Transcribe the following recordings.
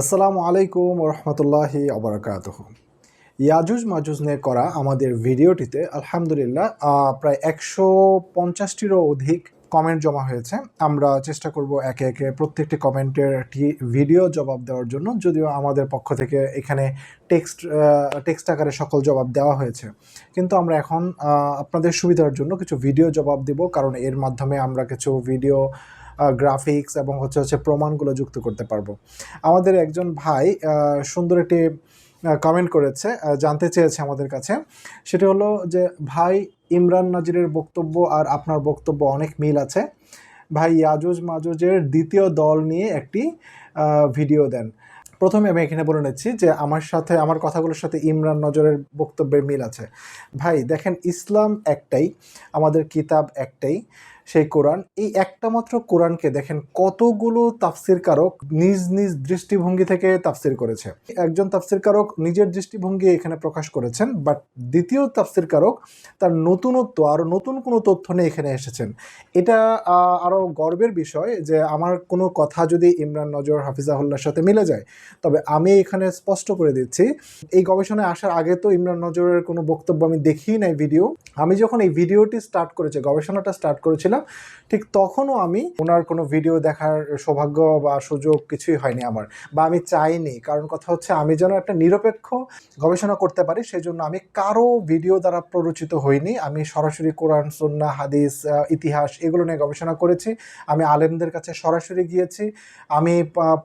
আসসালামু আলাইকুম রহমতুল্লাহি আবরকাত ইয়াজুজ মাজুজ নিয়ে করা আমাদের ভিডিওটিতে আলহামদুলিল্লাহ প্রায় একশো পঞ্চাশটিরও অধিক কমেন্ট জমা হয়েছে। আমরা চেষ্টা করব একে একে প্রত্যেকটি কমেন্টের একটি ভিডিও জবাব দেওয়ার জন্য, যদিও আমাদের পক্ষ থেকে এখানে টেক্সট টেক্সট আকারে সকল জবাব দেওয়া হয়েছে। কিন্তু আমরা এখন আপনাদের সুবিধার জন্য কিছু ভিডিও জবাব দেব, কারণ এর মাধ্যমে আমরা কিছু ভিডিও গ্রাফিক্স এবং হচ্ছে হচ্ছে প্রমাণগুলো যুক্ত করতে পারব। আমাদের একজন ভাই সুন্দর একটি কমেন্ট করেছে জানতে চেয়েছে আমাদের কাছে। সেটি হলো যে, ভাই, ইমরান নাজিরের বক্তব্য আর আপনার বক্তব্য অনেক মিল আছে। ভাই ইয়াজুজ মাজুজের দ্বিতীয় দল নিয়ে একটি ভিডিও দেন। প্রথমে আমি এখানে বলে নিচ্ছি যে, আমার সাথে, আমার কথাগুলোর সাথে ইমরান নজরের বক্তব্যের মিল আছে। ভাই, দেখেন, ইসলাম একটাই, আমাদের কিতাব একটাই। সেই কোরআন। এই একটা মাত্র কোরআনকে দেখেন কতগুলো তাফসির কারক নিজ নিজ দৃষ্টিভঙ্গি থেকে তাফসির করেছে। একজন তাফসির কারক নিজের দৃষ্টিভঙ্গি এখানে প্রকাশ করেছেন বাট দ্বিতীয় তাফসির কারক তার নতুনত্ব আরও নতুন কোনো তথ্য নিয়ে এখানে এসেছেন। এটা আরও গর্বের বিষয় যে আমার কোনো কথা যদি ইমরান নজর হাফিজাহুল্লার সাথে মিলে যায়, তবে আমি এখানে স্পষ্ট করে দিচ্ছি, এই গবেষণায় আসার আগে তো ইমরান নজরের কোনো বক্তব্য আমি দেখিই নাই ভিডিও। আমি যখন এই ভিডিওটি স্টার্ট করেছি, গবেষণাটা স্টার্ট করেছিলাম ঠিক তখনও আমি ওনার কোনো ভিডিও দেখার সৌভাগ্য বা সুযোগ কিছুই হয়নি আমার, বা আমি চাইনি। কারণ কথা হচ্ছে আমি যেন একটা নিরপেক্ষ গবেষণা করতে পারি সেই জন্য আমি কারও ভিডিও দ্বারা প্ররোচিত হইনি। আমি সরাসরি কোরআন সন্না হাদিস ইতিহাস এগুলো নিয়ে গবেষণা করেছি। আমি আলেমদের কাছে সরাসরি গিয়েছি। আমি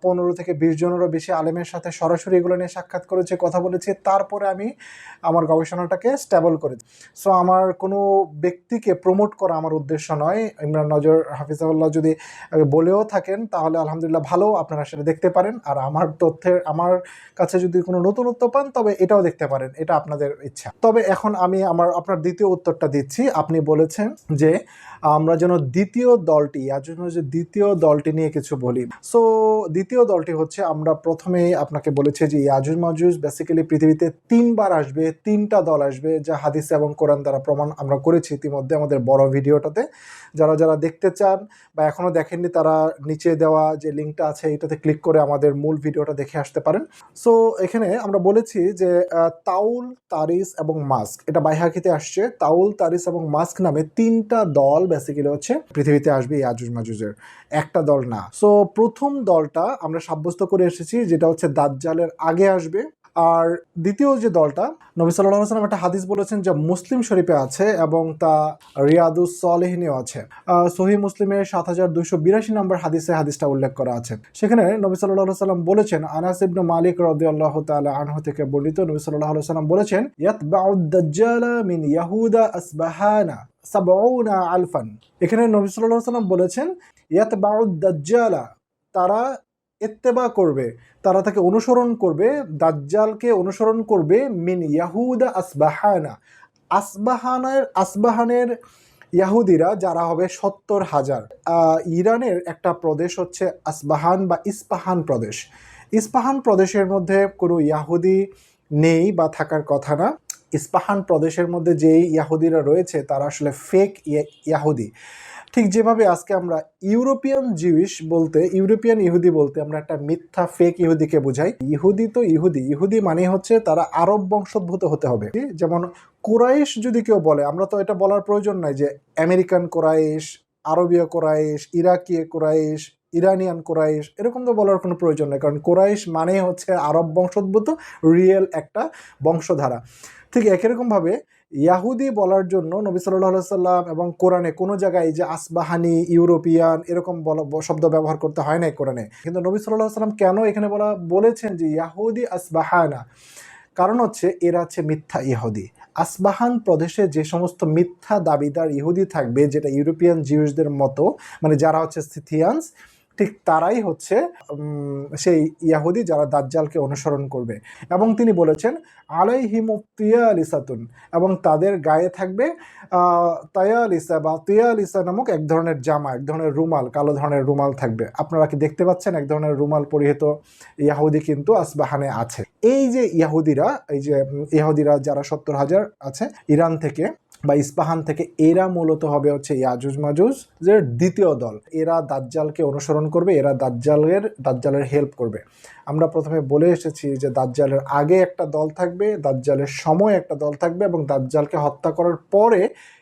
পনেরো থেকে বিশ জনেরও বেশি আলেমের সাথে সরাসরি এগুলো নিয়ে সাক্ষাৎ করেছি, কথা বলেছি। তারপরে আমি আমার গবেষণাটাকে স্টেবল করেছি। সো আমার কোনো ব্যক্তিকে প্রমোট করা আমার উদ্দেশ্য নয়। ইমরান নজর, হাফিজাউল্লাহ যদি বলেও থাকেন, তাহলে আলহামদুলিল্লাহ ভালো আপনারা সেটা দেখতে পারেন। আর আমার তথ্যের, আমার কাছে যদি কোনো নতুনত্ব পান, তবে এটাও দেখতে পারেন। এটা আপনাদের ইচ্ছা। তবে এখন আমি আমার, আপনার দ্বিতীয় উত্তরটা দিচ্ছি। আপনি বলেছেন যে, আমরা যেন দ্বিতীয় দলটি, আর জন্য যে দ্বিতীয় দলটি নিয়ে কিছু বলি। সো, দ্বিতীয় দলটি হচ্ছে, আমরা প্রথমেই আপনাকে বলেছি যে, ইয়াজুজ মাজুজ বেসিক্যালি পৃথিবীতে তিনবার আসবে, তিনটা দল আসবে, যা হাদিস এবং কোরআন দ্বারা প্রমাণ আমরা করেছি ইতিমধ্যে আমাদের বড় ভিডিওটাতে। যারা যারা দেখতে চান বা এখনও দেখেননি তারা নিচে দেওয়া যে লিঙ্কটা আছে এটাতে ক্লিক করে আমাদের মূল ভিডিওটা দেখে আসতে পারেন। সো এখানে আমরা বলেছি যে তাউল, তারিস এবং মাস্ক। এটা বাইহাকিতে আসছে। তাউল, তারিস এবং মাস্ক নামে তিনটা দল বেসিক্যালি হচ্ছে পৃথিবীতে আসবে এই আজুজ মাজুজের। একটা দল না। সো প্রথম দলটা আমরা সাব্যস্ত করে এসেছি যেটা হচ্ছে দাজ্জালের আগে আসবে। আর দ্বিতীয় যে দলটা, নবী সাল্লাহ সাল্লাম একটা হাদিস বলেছেন যা মুসলিম শরীফে আছে এবং তা রিয়াদুস সলেহিনীও আছে। সহি মুসলিমের সাত হাজার দুইশো বিরাশি নম্বর হাদিসে হাদিসটা উল্লেখ করা আছে। সেখানে নবী সাল্লাহ সাল্লাম বলেছেন, আনাস ইবনু মালিক রদি আল্লাহ তালা আনহু থেকে বর্ণিত নবী সাল্লাহ সাল্লাম বলেছেন ইয়াতবাউদ্দাজ্জালা মিন ইয়াহুদা আসবাহানা সাবউনা আলফান। এখানে নবী সাল্লাহ সাল্লাম বলেছেন ইয়াতবাউদ্দাজ্জালা তারা ইত্তেবা করবে, তারা তাকে অনুসরণ করবে, দাজ্জালকে অনুসরণ করবে, মিন ইয়াহুদা আসবাহানা। আসবাহানের আসবাহানের ইয়াহুদিরা যারা হবে সত্তর হাজার। ইরানের একটা প্রদেশ হচ্ছে আসবাহান বা ইস্পাহান প্রদেশ। ইস্পাহান প্রদেশের মধ্যে কোনো ইয়াহুদি নেই বা থাকার কথা না। ইস্পাহান প্রদেশের মধ্যে যেই ইয়াহুদিরা রয়েছে, তারা আসলে ফেক ইয়াহুদি। ঠিক যেভাবে আজকে আমরা ইউরোপিয়ান জিউইশ বলতে, ইউরোপিয়ান ইহুদি বলতে আমরা একটা মিথ্যা ফেক ইহুদিকে বোঝাই। ইহুদি তো ইহুদি। ইহুদি মানে হচ্ছে তারা আরব বংশোদ্ভূত হতে হবে। যেমন কোরাইশ যদি কেউ বলে, আমরা তো এটা বলার প্রয়োজন নাই যে American Quraish, আরবীয় Quraysh Iraqi Quraysh Iranian Quraysh, এরকম তো বলার কোনো প্রয়োজন নেই, কারণ কোরাইশ মানে হচ্ছে আরব বংশোদ্ভূত রিয়েল একটা বংশধারা। ঠিক একই রকমভাবে ইয়াহুদি বলার জন্য নবী সাল্লাহ সাল্লাম এবং কোরআনে কোনো জায়গায় যে আসবাহানি, ইউরোপিয়ান, এরকম শব্দ ব্যবহার করতে হয় নাই কোরআনে। কিন্তু নবী সাল্লাহ সাল্লাম কেন এখানে বলা, বলেছেন যে ইয়াহুদি আসবাহানা? কারণ হচ্ছে এরা হচ্ছে মিথ্যা ইহুদি। আসবাহান প্রদেশে যে সমস্ত মিথ্যা দাবিদার ইহুদি থাকবে, যেটা ইউরোপিয়ান জিউসদের মতো মানে যারা হচ্ছে সিথিয়ানস ঠিক তারাই হচ্ছে সেই ইয়াহুদি যারা দাজ্জালকে অনুসরণ করবে। এবং তিনি বলেছেন আলাইহিমুফতিয়া লিসাতুন এবং তাদের গায়ে থাকবে আহ, তায়ালিসা বা তিয়ালিসা নামক এক ধরনের জামা এক ধরনের রুমাল কালো ধরনের রুমাল থাকবে। আপনারা কি দেখতে পাচ্ছেন? এক ধরনের রুমাল পরিহিত ইয়াহুদি কিন্তু আসবাহানে আছে। এই যে ইয়াহুদিরা এই যে উম, ইহুদিরা যারা সত্তর হাজার আছে ইরান থেকে বা ইস্পাহান থেকে এরা মূলত হবে হচ্ছে ইয়াজুজ মাজুজ যে দ্বিতীয় দল। এরা দাজ্জালকে অনুসরণ করবে, এরা দাজ্জালের দাজ্জালের হেল্প করবে। আমরা প্রথমে বলে এসেছি যে দাজ্জালের আগে একটা দল থাকবে, দাজ্জালের সময় একটা দল থাকবে এবং দাজ্জালকে হত্যা করার পরে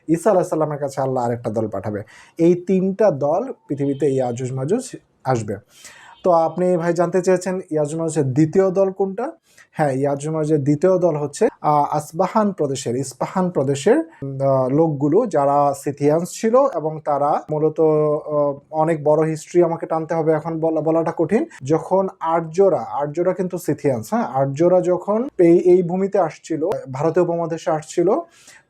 ঈসা আলাহ সাল্লামের কাছে আল্লাহ আরেকটা দল পাঠাবে। এই তিনটা দল পৃথিবীতে ইয়াজুজ মাজুজ আসবে। তো আপনি ভাই জানতে চেয়েছেন ইয়াজুজ মাজুজের দ্বিতীয় দল কোনটা? হ্যাঁ ইয়াজুজ মাজুজের দ্বিতীয় দল হচ্ছে আসবাহান প্রদেশের, ইস্পাহান প্রদেশের লোকগুলো যারা সিথিয়ান্স ছিল এবং তারা মূলত অনেক বড় হিস্ট্রি আমাকে টানতে হবে এখন বলা, বলাটা কঠিন। যখন আর্যরা আর্যরা কিন্তু সিথিয়ান্স হ্যাঁ? আর্যরা যখন এই এই ভূমিতে আসছিল, ভারতীয় উপমহাদেশে আসছিল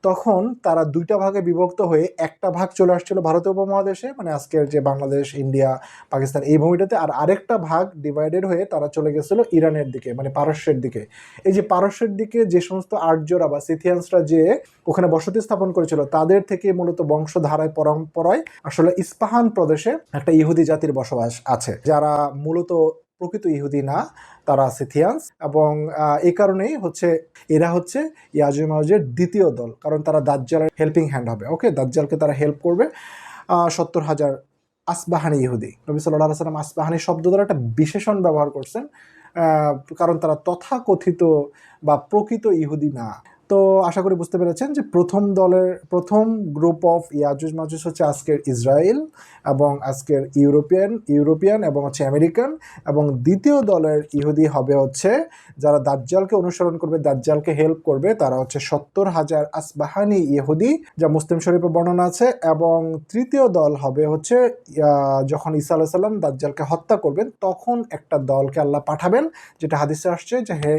তখন তারা দুইটা ভাগে বিভক্ত হয়ে একটা ভাগ চলে আসছিল ভারতীয় উপমহাদেশে মানে আজকের যে বাংলাদেশ, ইন্ডিয়া, পাকিস্তান এই ভূমিটাতে, আর আরেকটা ভাগ ডিভাইডেড হয়ে তারা চলে গেছিল ইরানের দিকে মানে পারস্যের দিকে। এই যে পারস্যের দিকে যে সমস্ত আর্যরা বা সিথিয়ান্সরা যে ওখানে বসতি স্থাপন করেছিল, তাদের থেকে মূলত বংশধারায়, পরম্পরায় আসলে ইস্পাহান প্রদেশে একটা ইহুদি জাতির বসবাস আছে, যারা মূলত প্রকৃত ইহুদি না, তারা সিথিয়ান্স এবং এই কারণেই হচ্ছে এরা হচ্ছে ইয়াজুজ মাজুজের দ্বিতীয় দল, কারণ তারা দাজ্জালের হেল্পিং হ্যান্ড হবে। ওকে দাজ্জালকে তারা হেল্প করবে সত্তর হাজার আসবাহানি ইহুদি। নবী সাল্লাহ সাল্লাম আসবাহানি শব্দ দ্বারা একটা বিশেষণ ব্যবহার করছেন কারণ তারা তথাকথিত বা প্রকৃত ইহুদি না। তো আশা করি বুঝতে পেরেছেন যে প্রথম দলের, প্রথম গ্রুপ অফ ইয়াজুজ মাজুজ হচ্ছে আজকের ইসরায়েল এবং আজকের ইউরোপিয়ান ইউরোপিয়ান এবং হচ্ছে আমেরিকান এবং দ্বিতীয় দলের ইহুদি হবে হচ্ছে যারা দাজ্জালকে অনুসরণ করবে, দাজ্জালকে হেল্প করবে, তারা হচ্ছে সত্তর হাজার আসবাহানি ইহুদি যা মুসলিম শরীফে বর্ণনা আছে এবং তৃতীয় দল হবে হচ্ছে যখন ঈসা আলাহ সাল্লাম দাজ্জালকে হত্যা করবেন, তখন একটা দলকে আল্লাহ পাঠাবেন, যেটা হাদিসে আসছে যে হে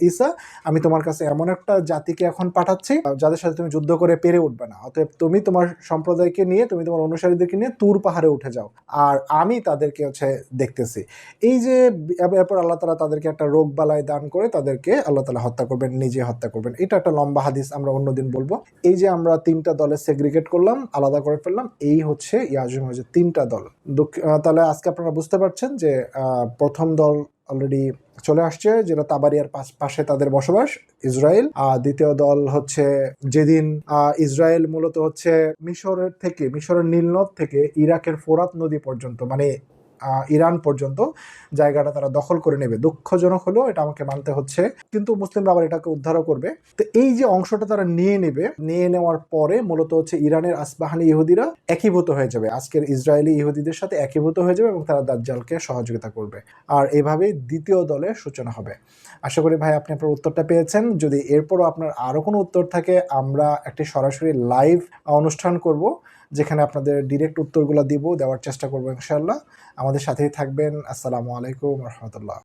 ঈসা, আমি তোমার কাছে এমন একটা জাতিকে এখন পাঠাচ্ছি যাদের সাথে তুমি যুদ্ধ করে পেরে উঠবে না। অতএব তুমি তোমার সম্প্রদায়কে নিয়ে, তুমি তোমার অনুসারীদেরকে নিয়ে তুর পাহাড়ে উঠে যাও। আর আমি তাদেরকে হচ্ছে দেখতেছি। এই যে এর- এরপর আল্লাহ তালা তাদেরকে একটা রোগ বালায় দান করে তাদেরকে আল্লাহ তালা হত্যা করবেন, নিজে হত্যা করবেন। এটা একটা লম্বা হাদিস আমরা অন্যদিন বলব। এই যে আমরা তিনটা দলে সেগ্রিগেট করলাম, আলাদা করে ফেললাম, এই হচ্ছে ইয়াজুম মাজুজ তিনটা দল। তাহলে আজকে আপনারা বুঝতে পারছেন যে প্রথম দল অলরেডি চলে আসছে যেটা তাবারিয়ার পাশ- তাদের বসবাস, ইসরায়েল। আর দ্বিতীয় দল হচ্ছে যেদিন ইসরায়েল মূলত হচ্ছে মিশরের থেকে, মিশরের নীলনদ থেকে ইরাকের ফোরাত নদী পর্যন্ত মানে ইরান পর্যন্ত জায়গাটা তারা দখল করে নেবে। দুঃখজনক হলেও এটা আমাকে মানতে হচ্ছে। কিন্তু মুসলিমরা আবার এটাকে উদ্ধারও করবে। তো এই যে অংশটা তারা নিয়ে নেবে, নিয়ে নেওয়ার পরে মূলত হচ্ছে ইরানের আসবাহানি ইহুদিরা একীভূত হয়ে যাবে। আজকের ইসরায়েলি ইহুদিদের সাথে একীভূত হয়ে যাবে এবং তারা দাজ্জালকে সহযোগিতা করবে। আর এভাবেই দ্বিতীয় দলের সূচনা হবে। আশা করি ভাই আপনি আপনার উত্তরটা পেয়েছেন। যদি এরপরও আপনার আরও কোনো উত্তর থাকে, আমরা একটি সরাসরি লাইভ অনুষ্ঠান করব। যেখানে আপনাদের ডিরেক্ট উত্তরগুলো দিব, দেওয়ার চেষ্টা করব ইনশাল্লাহ আমাদের সাথেই থাকবেন। আসসালামু আলাইকুম রহমতুল্লাহ।